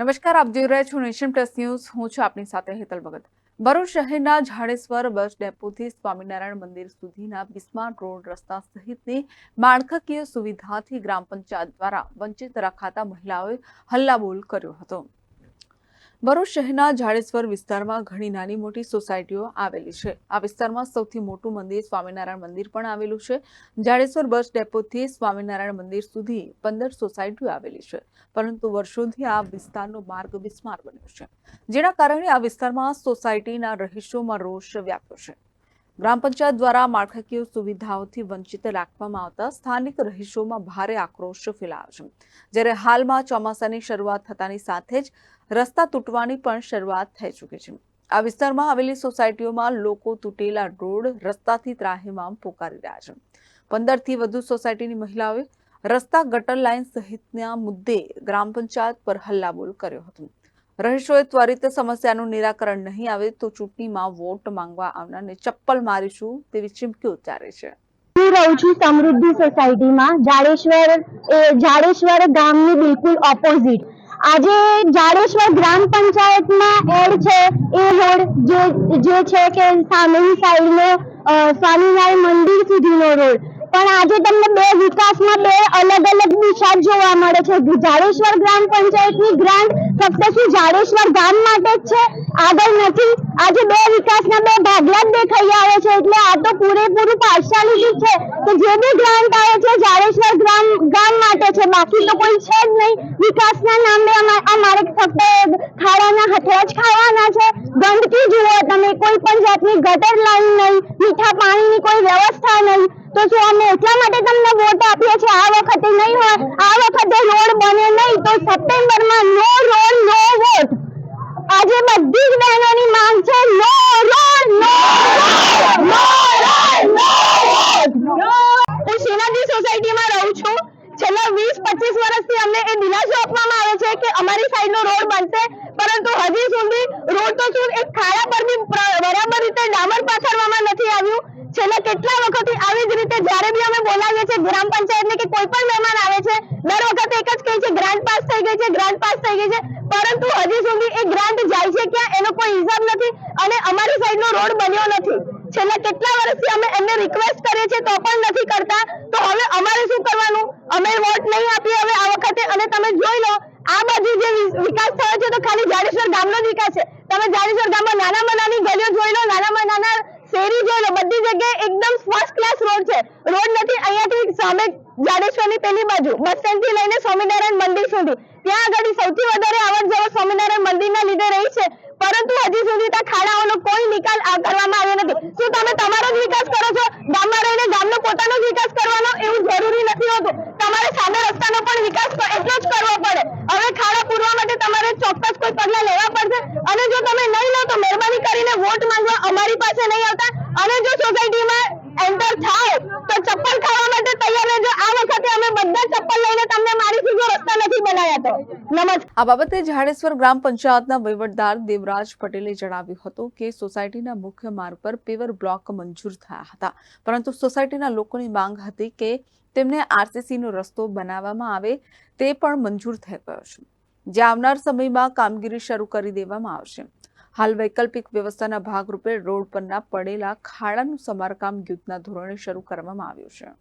નમસ્કાર, આપ જોઈ રહ્યા છો નેશન પ્લસ ન્યૂઝ. હું છું આપની સાથે હેતલ ભગત. ભરૂચ શહેરના જાડેશ્વર બસ ડેપોથી સ્વામિનારાયણ મંદિર સુધીના બિસ્માર રોડ રસ્તા સહિતની માળખાકીય સુવિધાથી ગ્રામ પંચાયત દ્વારા વંચિત રખાતા મહિલાઓએ હલ્લાબોલ કર્યો હતો. ભરૂચ શહેરના જાડેશ્વર વિસ્તારમાં ઘણી નાની મોટી સોસાયટીઓ આવેલી છે. આ વિસ્તારમાં સૌથી મોટું મંદિર સ્વામિનારાયણ મંદિર પણ આવેલું છે. જાડેશ્વર બસ ડેપોથી સ્વામિનારાયણ મંદિર સુધી પંદર સોસાયટીઓ આવેલી છે. પરંતુ વર્ષોથી આ વિસ્તારનો માર્ગ બિસ્માર બન્યો છે. જેના કારણે આ વિસ્તારમાં સોસાયટીના રહીશોમાં રોષ વ્યાપ્યો છે. ગ્રામ પંચાયત દ્વારા માળખાકીય સુવિધાઓથી વંચિત રાખવામાં આવતા સ્થાનિક રહીશોમાં ભારે આક્રોશ ફેલાયો છે. જ્યારે હાલમાં ચોમાસાની શરૂઆત થતાની સાથે જ રસ્તા તૂટવાની પણ શરૂઆત થઈ ચૂકી છે. આ વિસ્તારમાં આવેલી સોસાયટીઓમાં લોકો તૂટેલા રોડ રસ્તાથી ત્રાહિમામ પોકારી રહ્યા છે. પંદરથી વધુ સોસાયટીની મહિલાઓએ રસ્તા ગટર લાઇન સહિતના મુદ્દે ગ્રામ પંચાયત પર હલ્લાબોલ કર્યો હતો. રહીશોએ ત્વરિત સમસ્યાનું નિરાકરણ નહીં આવે તો ચૂંટણીમાં વોટ માંગવા આવનારને ચપ્પલ મારીશું તેવી ચીમકી ઉચ્ચારે છે. હું રહું છું સમૃદ્ધિ સોસાયટીમાં. જાડેશ્વર, એ જાડેશ્વર ગામની બિલકુલ ઓપોઝિટ આજે જાડેશ્વર ગ્રામ પંચાયતમાં એડ છે. એ રોડ જે જે છે કે સામેની સાઈડનો સ્વામિનારાયણ મંદિર સુધીનો રોડ. પણ આજે તમને બે વિકાસમાં બે અલગ અલગ દિશા જોવા મળે છે. જાડેશ્વર ગ્રામ પંચાયતની ગ્રાન્ટ ફક્ત શું જાડેશ્વર ગામ માટે જ છે? આગળ નથી. આજે બે વિકાસના બે ભાગલા જ દેખાઈ આવે છે. એટલે આ તો પૂરેપૂરું પાર્શિયાલિટી છે. તો જે બી ગ્રાન્ટ આવે છે, જાડેશ્વર ગ્રામ, ગામ માટે છે. બાકી તો કોઈ છે જ નહીં. વિકાસના નામે અમા- અમારે ફક્ત ખાડાના હથિયાર જ ખાવાના છે. ગંદકી જુઓ તમે. કોઈ પણ જાતની ગટર લાઈન નહીં. મીઠા પાણીની કોઈ વ્યવસ્થા નહીં. તો શું અમે એટલા માટે તમને વોટ આપીએ છીએ, આ વખતે નહીં હોય, આ વખતે રોડ બને નહીં, તો સપ્ટેમ્બરમાં નો રોડ, નો વોટ. આજે બધી જ બહેનોની માંગ છે, નો રોડ, નો હું શ્રીનાથજી સોસાયટીમાં રહું છું. છેલ્લા વીસ, પચીસ વર્ષથી અમને એ દિલાસો આપવામાં આવે છે કે અમારી સાઈડનો રોડ બનશે, પરંતુ હજી સુધી રોડ તો શું, એક ખાડા પર બી બરાબર રીતે ડામર પાથરવામાં નથી આવ્યું. છેલ્લા કેટલા વખતથી આવી જ રીતે જ્યારે બી અમે બોલાવીએ છીએ ગ્રામ પંચાયતને કે કોઈ પણ મહેમાન આવે છે, દર વખતે એક જ કહે છે ગ્રાન્ટ પાસ થઈ ગઈ છે ગ્રાન્ટ પાસ થઈ ગઈ છે. પરંતુ હજી સુધી એ ગ્રાન્ટ જાય છે ક્યાં એનો કોઈ હિસાબ નથી અને અમારી સાઈડનો રોડ બન્યો નથી. છેલ્લા કેટલા વર્ષથી અમે એમને રિક્વેસ્ટ કરીએ છીએ તો પણ નથી કરતા. તો હવે અમારે શું કરવાનું? અમે વોટ નહીં આપીએ હવે આ વખતે અને તમે જોઈ લો, આ બાજુ જે વિકાસ થયો છે તો ખાલી જાડેશ્વર ગામનો જ વિકાસ છે. તમે જાડેશ્વર ગામમાં નાનામાં નાની ગલીઓ જોઈ લો નાનામાં નાના શેરી જોઈ બધી જગ્યાએ એકદમ ફર્સ્ટ ક્લાસ રોડ છે. રોડ નથી, અહીંયાથી સામે જાડેશ્વરની પેલી બાજુ બસ સ્ટેન્ડથી લઈને સ્વામિનારાયણ મંદિર સુધી. ત્યાં આગળ સૌથી વધારે આવક જાવક સ્વામિનારાયણ મંદિરના લીધે રહી છે. પરંતુ હજી સુધી ત્યાં ખાડાઓનો કોઈ નિકાલ કરવામાં આવ્યો નથી. શું તમે તમારો જ વિકાસ કરો છો? ગામમાં રહીને ગામનો પોતાનો જ વિકાસ કરવાનો એવું જરૂરી નથી હોતું. તમારે સામે રસ્તાનો પણ વિકાસ એટલો જ કરવો પડે. હવે ખાડા પૂરવા માટે તમારે ચોક્કસ કોઈ પગલા લેવા પડશે. અને જો તમે નહીં લો તો મહેરબાની કરીને વોટ માંગવા અમારી પાસે નહીં આવતા. અને જો સોસાયટીમાં એન્ટર થાવ તો ચપ્પલ ખાવા માટે તૈયાર રહેજો. આ વખતે અમે બધા ચપ્પલ લઈને તમને મારી જો રસ્તા નથી બનાવ્યા તો. નમસ્કાર. આ બાબતે જાડેશ્વર ગ્રામ પંચાયતના વહીવટદાર દેવરાજ પટેલે જણાવ્યું હતું કે સોસાયટીના મુખ્ય માર્ગ પર પેવર બ્લોક મંજૂર થયા હતા. પરંતુ સોસાયટીના લોકોની માંગ હતી કે તેમને આરસીસીનો રસ્તો બનાવવામાં આવે તે પણ મંજૂર થઈ ગયો છે. જે આવનાર સમયમાં કામગીરી શરૂ કરી દેવામાં આવશે. હાલ વૈકલ્પિક વ્યવસ્થાના ભાગરૂપે રોડ પરના પડેલા ખાડાનું સમારકામ યુદ્ધના ધોરણે શરૂ કરવામાં આવ્યું છે.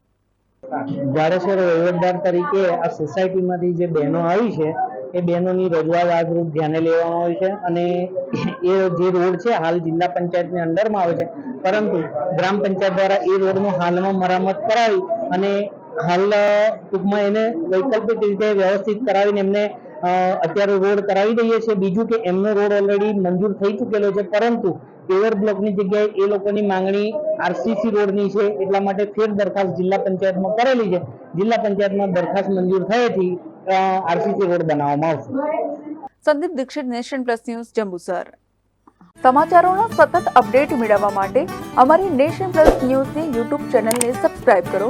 જાડેશ્વર વહીવટદાર તરીકે આ સોસાયટીમાંથી જે બહેનો આવી છે, એ બહેનોની રજૂઆત આગરૂપ ધ્યાને લેવામાં આવી છે અને એ જે રોડ છે, હાલ જિલ્લા પંચાયતની અંડરમાં આવે છે, પરંતુ ગ્રામ પંચાયત દ્વારા એ રોડનું હાલમાં મરામત કરાવી અને હાલ ટૂંકમાં એને વૈકલ્પિક રીતે વ્યવસ્થિત કરાવીને એમને અત્યારે રોડ કરાવી દઈએ છીએ. બીજું કે એમનો રોડ ઓલરેડી મંજૂર થઈ ચૂકેલો છે, પરંતુ પેવર બ્લોકની જગ્યાએ એ લોકોની માંગણી આરસીસી રોડની છે, એટલા માટે ફેર દરખાસ્ત જિલ્લા પંચાયતમાં કરેલી છે. જિલ્લા પંચાયતમાં દરખાસ્ત મંજૂર થયેથી આરસીસી રોડ બનાવવામાં આવશે. Sandeep Dixit, nation plus news, Jambusar. સમાચારોના સતત અપડેટ મેળવવા માટે અમારી નેશન પ્લસ ન્યૂઝની યુટ્યુબ ચેનલને સબસ્ક્રાઇબ કરો.